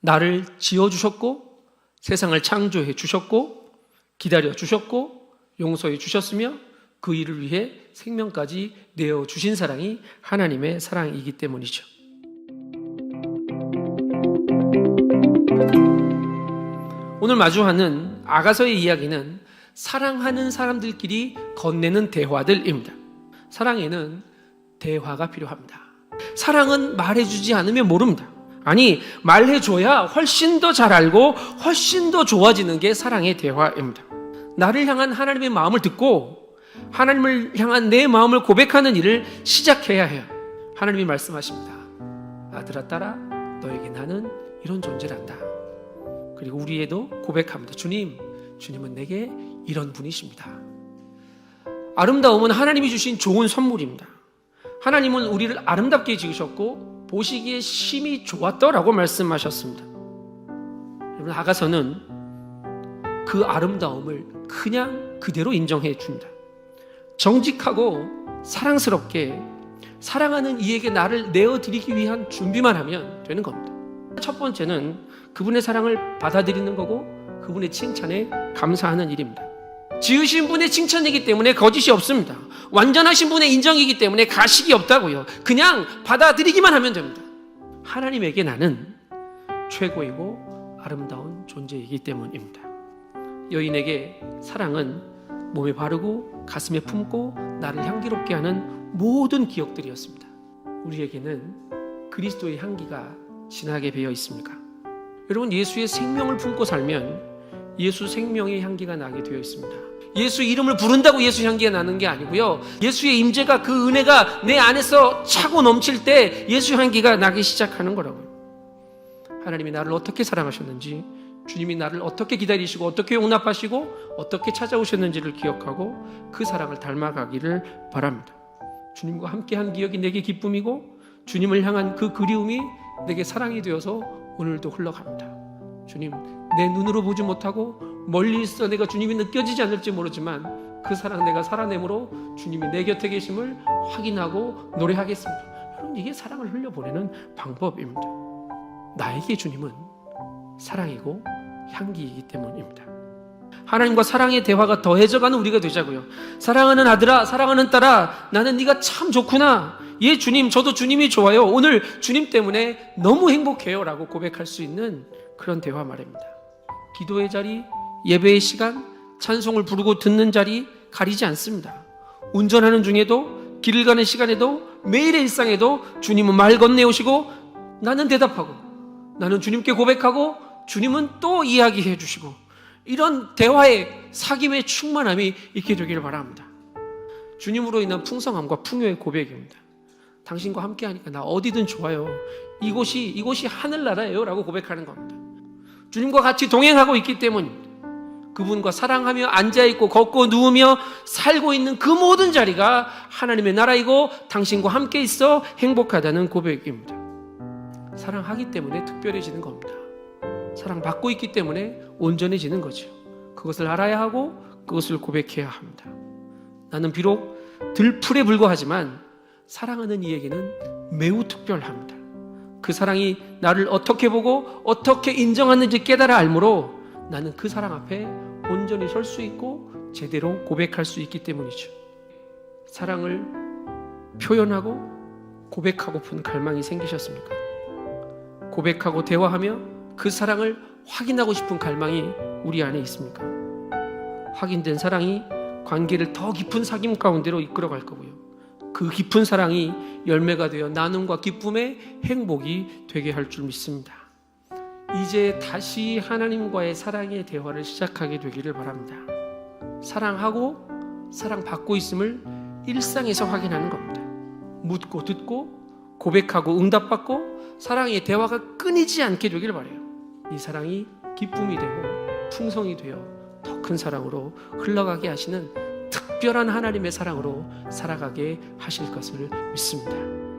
나를 지어 주셨고 세상을 창조해 주셨고 기다려 주셨고 용서해 주셨으며 그 일을 위해 생명까지 내어 주신 사랑이 하나님의 사랑이기 때문이죠. 오늘 마주하는 아가서의 이야기는 사랑하는 사람들끼리 건네는 대화들입니다. 사랑에는 대화가 필요합니다. 사랑은 말해주지 않으면 모릅니다. 아니, 말해줘야 훨씬 더 잘 알고 훨씬 더 좋아지는 게 사랑의 대화입니다. 나를 향한 하나님의 마음을 듣고 하나님을 향한 내 마음을 고백하는 일을 시작해야 해요. 하나님이 말씀하십니다. 아들아, 딸아, 너에게 나는 이런 존재란다. 그리고 우리에도 고백합니다. 주님, 주님은 내게 이런 분이십니다. 아름다움은 하나님이 주신 좋은 선물입니다. 하나님은 우리를 아름답게 지으셨고 보시기에 심히 좋았더라고 말씀하셨습니다. 여러분 아가서는 그 아름다움을 그냥 그대로 인정해 줍니다. 정직하고 사랑스럽게 사랑하는 이에게 나를 내어 드리기 위한 준비만 하면 되는 겁니다. 첫 번째는 그분의 사랑을 받아들이는 거고 그분의 칭찬에 감사하는 일입니다. 지으신 분의 칭찬이기 때문에 거짓이 없습니다. 완전하신 분의 인정이기 때문에 가식이 없다고요. 그냥 받아들이기만 하면 됩니다. 하나님에게 나는 최고이고 아름다운 존재이기 때문입니다. 여인에게 사랑은 몸에 바르고 가슴에 품고 나를 향기롭게 하는 모든 기억들이었습니다. 우리에게는 그리스도의 향기가 진하게 배어 있습니까? 여러분 예수의 생명을 품고 살면 예수 생명의 향기가 나게 되어 있습니다. 예수 이름을 부른다고 예수 향기가 나는 게 아니고요. 예수의 임재가 그 은혜가 내 안에서 차고 넘칠 때 예수 향기가 나기 시작하는 거라고요. 하나님이 나를 어떻게 사랑하셨는지, 주님이 나를 어떻게 기다리시고 어떻게 용납하시고 어떻게 찾아오셨는지를 기억하고 그 사랑을 닮아가기를 바랍니다. 주님과 함께한 기억이 내게 기쁨이고 주님을 향한 그 그리움이 내게 사랑이 되어서 오늘도 흘러갑니다. 주님, 내 눈으로 보지 못하고 멀리 있어 내가 주님이 느껴지지 않을지 모르지만 그 사랑 내가 살아내므로 주님이 내 곁에 계심을 확인하고 노래하겠습니다. 여러분, 이게 사랑을 흘려보내는 방법입니다. 나에게 주님은 사랑이고 향기이기 때문입니다. 하나님과 사랑의 대화가 더해져가는 우리가 되자고요. 사랑하는 아들아, 사랑하는 딸아, 나는 네가 참 좋구나. 예, 주님, 저도 주님이 좋아요. 오늘 주님 때문에 너무 행복해요라고 고백할 수 있는 그런 대화 말입니다. 기도의 자리, 예배의 시간, 찬송을 부르고 듣는 자리 가리지 않습니다. 운전하는 중에도 길을 가는 시간에도 매일의 일상에도 주님은 말 건네오시고 나는 대답하고 나는 주님께 고백하고 주님은 또 이야기해 주시고 이런 대화의 사귐의 충만함이 있게 되기를 바랍니다. 주님으로 인한 풍성함과 풍요의 고백입니다. 당신과 함께 하니까 나 어디든 좋아요. 이곳이 이곳이 하늘나라예요라고 고백하는 겁니다. 주님과 같이 동행하고 있기 때문입니다. 그분과 사랑하며 앉아 있고 걷고 누우며 살고 있는 그 모든 자리가 하나님의 나라이고 당신과 함께 있어 행복하다는 고백입니다. 사랑하기 때문에 특별해지는 겁니다. 사랑받고 있기 때문에 온전해지는 거죠. 그것을 알아야 하고 그것을 고백해야 합니다. 나는 비록 들풀에 불과하지만 사랑하는 이에게는 매우 특별합니다. 그 사랑이 나를 어떻게 보고 어떻게 인정하는지 깨달아 알므로 나는 그 사랑 앞에 온전히 설 수 있고 제대로 고백할 수 있기 때문이죠. 사랑을 표현하고 고백하고픈 갈망이 생기셨습니까? 고백하고 대화하며 그 사랑을 확인하고 싶은 갈망이 우리 안에 있습니까? 확인된 사랑이 관계를 더 깊은 사귐 가운데로 이끌어 갈 거고요. 그 깊은 사랑이 열매가 되어 나눔과 기쁨의 행복이 되게 할 줄 믿습니다. 이제 다시 하나님과의 사랑의 대화를 시작하게 되기를 바랍니다. 사랑하고 사랑받고 있음을 일상에서 확인하는 겁니다. 묻고 듣고 고백하고 응답받고 사랑의 대화가 끊이지 않게 되기를 바래요. 이 사랑이 기쁨이 되고 풍성이 되어 더 큰 사랑으로 흘러가게 하시는 특별한 하나님의 사랑으로 살아가게 하실 것을 믿습니다.